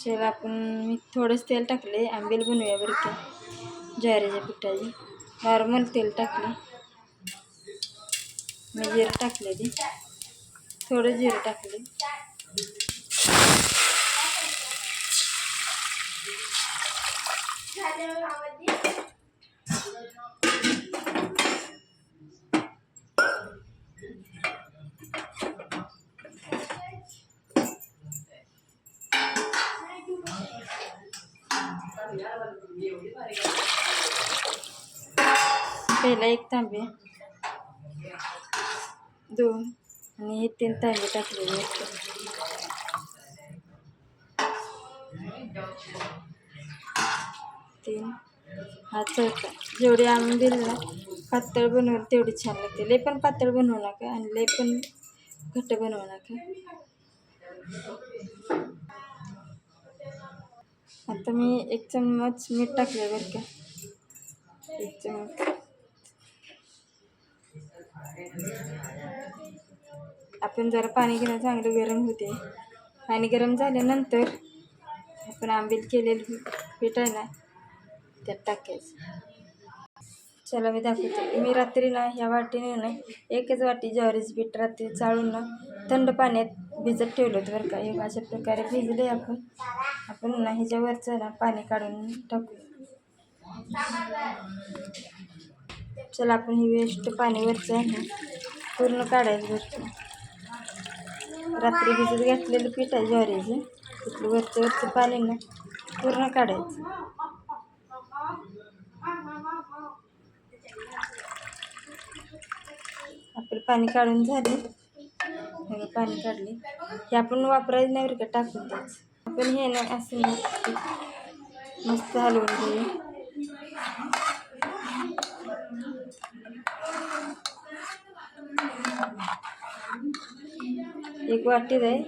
चल आपण मी थोडंच तेल टाकले आंबेल बनवूया बरं का. ज्वारीच्या पिठाची. नॉर्मल तेल टाकले मी जिरं टाकले ते. थोडं जिरं टाकले पहिला एक तांबे. दोन. आणि हे तीन तांबे टाकलेले तीन. हा चौथा. जेवढी आंबील ना पातळ बनवलं तेवढी छान लागते लय पण पातळ बनवू नका आणि लय पण घट्ट बनवू नका. आता मी एक चम्मच मीठ टाकले बरं का. एक चम्मच. आपण जरा पाणी घेणं चांगलं गरम होते. पाणी गरम झाल्यानंतर आपण आंबील केलेलं पीठ आहे ना त्यात टाकायचं. चला मी दाखवते. मी रात्री ना ह्या वाटीने ना एकच वाटी ज्वारीचं पीठ रात्री चाळून ना थंड पाण्यात भिजत ठेवलं होतं बरं का. हे अशा प्रकारे भिजले आपण. आपण ना ह्याच्यावरचं ना पाणी काढून टाकू. चला आपण ही वेस्ट पाणीवरचं आहे ना पूर्ण काढायचं वरचं रात्री भिजत घातलेलं पीठ आहे ज्वारीचं. तिथलं वरचं वरचं पाणी ना पूर्ण काढायचं. आपलं पाणी काढून झाले. पाणी काढले. हे आपण वापरायचं नाही बरं का टाकून द्यायचं. आपण हे ना असं मस्त हलवून घे एक वाटी जाय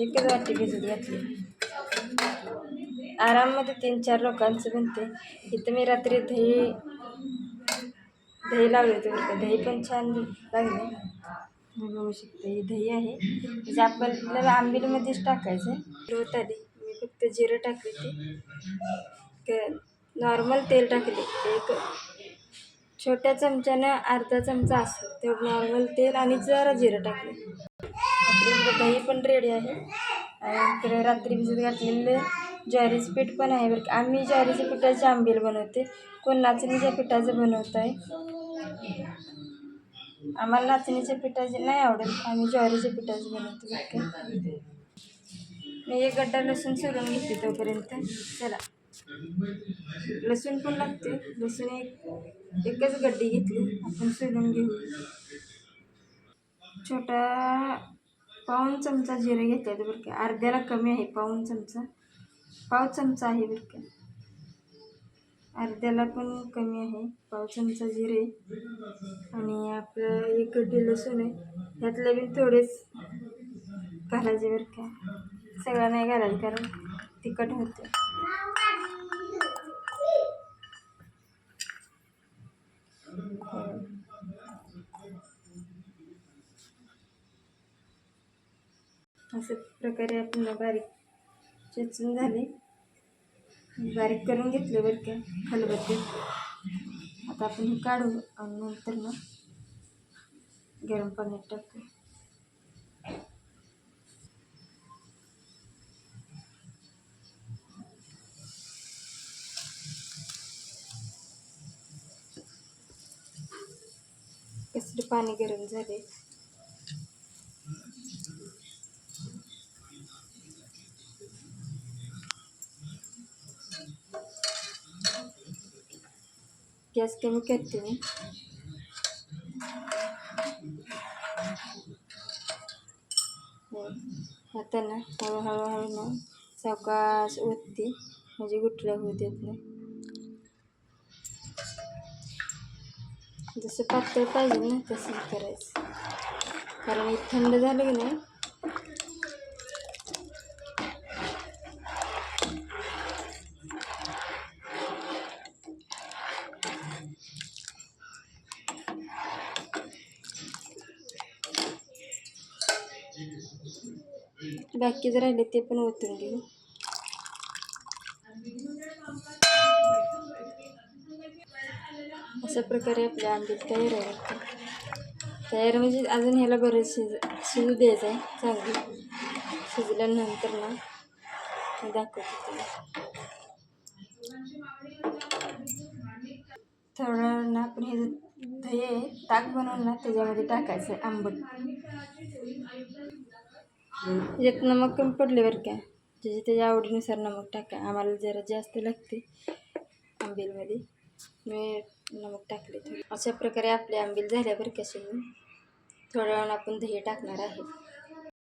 एकच वाटी भिजत घातली. आराममध्ये तीन चार लोकांचं बनते. इथं मी रात्री दही दही लावले होते बरं का. दही पण छान लागले. मी बघू शकते ही दही आहे. म्हणजे आपल्याला आंबीलमध्येच टाकायचं आहे. होत मी फक्त जिरं टाकले ते नॉर्मल तेल टाकले. एक छोट्या चमच्यानं अर्धा चमचा असं. तेवढं नॉर्मल तेल आणि जरा जिरं टाकले. आपलं दही पण रेडी आहे. आणि तर रात्री भिजत घातलेलं ज्वारीचं पीठ पण आहे बरं का. आम्ही ज्वारीच्या पिठाचे आंबील बनवते. कोण नाचणीच्या पिठाचं बनवत आहे. आम्हाला नाचणीच्या पिठाचे नाही आवडत. आम्ही ज्वारीच्या पिठाचे बनवतो बरं मी एक गड्डा लसूण सोलून घेते तोपर्यंत. चला. लसूण पण लागते. लसूण एक एकच गड्डी घेतली. आपण सोलून घेऊ. छोटा पाऊण चमचा जिरे घेतले बरं का. अर्ध्याला कमी आहे पाऊन चमचा. पाव चमचा आहे बरं का. अर्ध्याला पण कमी आहे. पाव चमचा जिरे आणि आपलं एक गड्डी लसूण आहे. त्यातले बी थोडेच घालायचे बरं का. सगळं नाही घालायचं कारण तिखट होतं. असं प्रकारे आपण बारीक चेचून झाले. बारीक करून घेतले बरं का खलबत्ते. आता आपण हे काढू आणि नंतर मग गरम पाण्यात टाकू. कसलं पाणी गरम झाले गॅस कमी करते मी हो. आता ना हळूहळू हळू ना सावकाश ओतते म्हणजे गुठळ्या होऊ देत नाही जसं पातळ पाहिजे ना तसंच करायचं कारण थंड झालं की नाही बाकी जर राहिले ते पण ओतून घेऊ. अशा प्रकारे आपले आंबील तयार आहे. तयार म्हणजे अजून ह्याला बरंच शिज शिजू द्यायचं आहे. चांगली शिजल्यानंतर ना मी दाखवते तुला ना आपण हे जे दही आहे ताक बनवून ना त्याच्यामध्ये टाकायचं आहे आंबट. यात नमक कमी पडले बरं का? ज्याच्या त्याच्या आवडीनुसार नमक टाका. आम्हाला जरा जास्त लागते आंबीलमध्ये. मी नमक टाकले अशा प्रकारे आपले आंबील झाल्या बरं का शिजून थोड्या वेळानं आपण दही टाकणार आहे.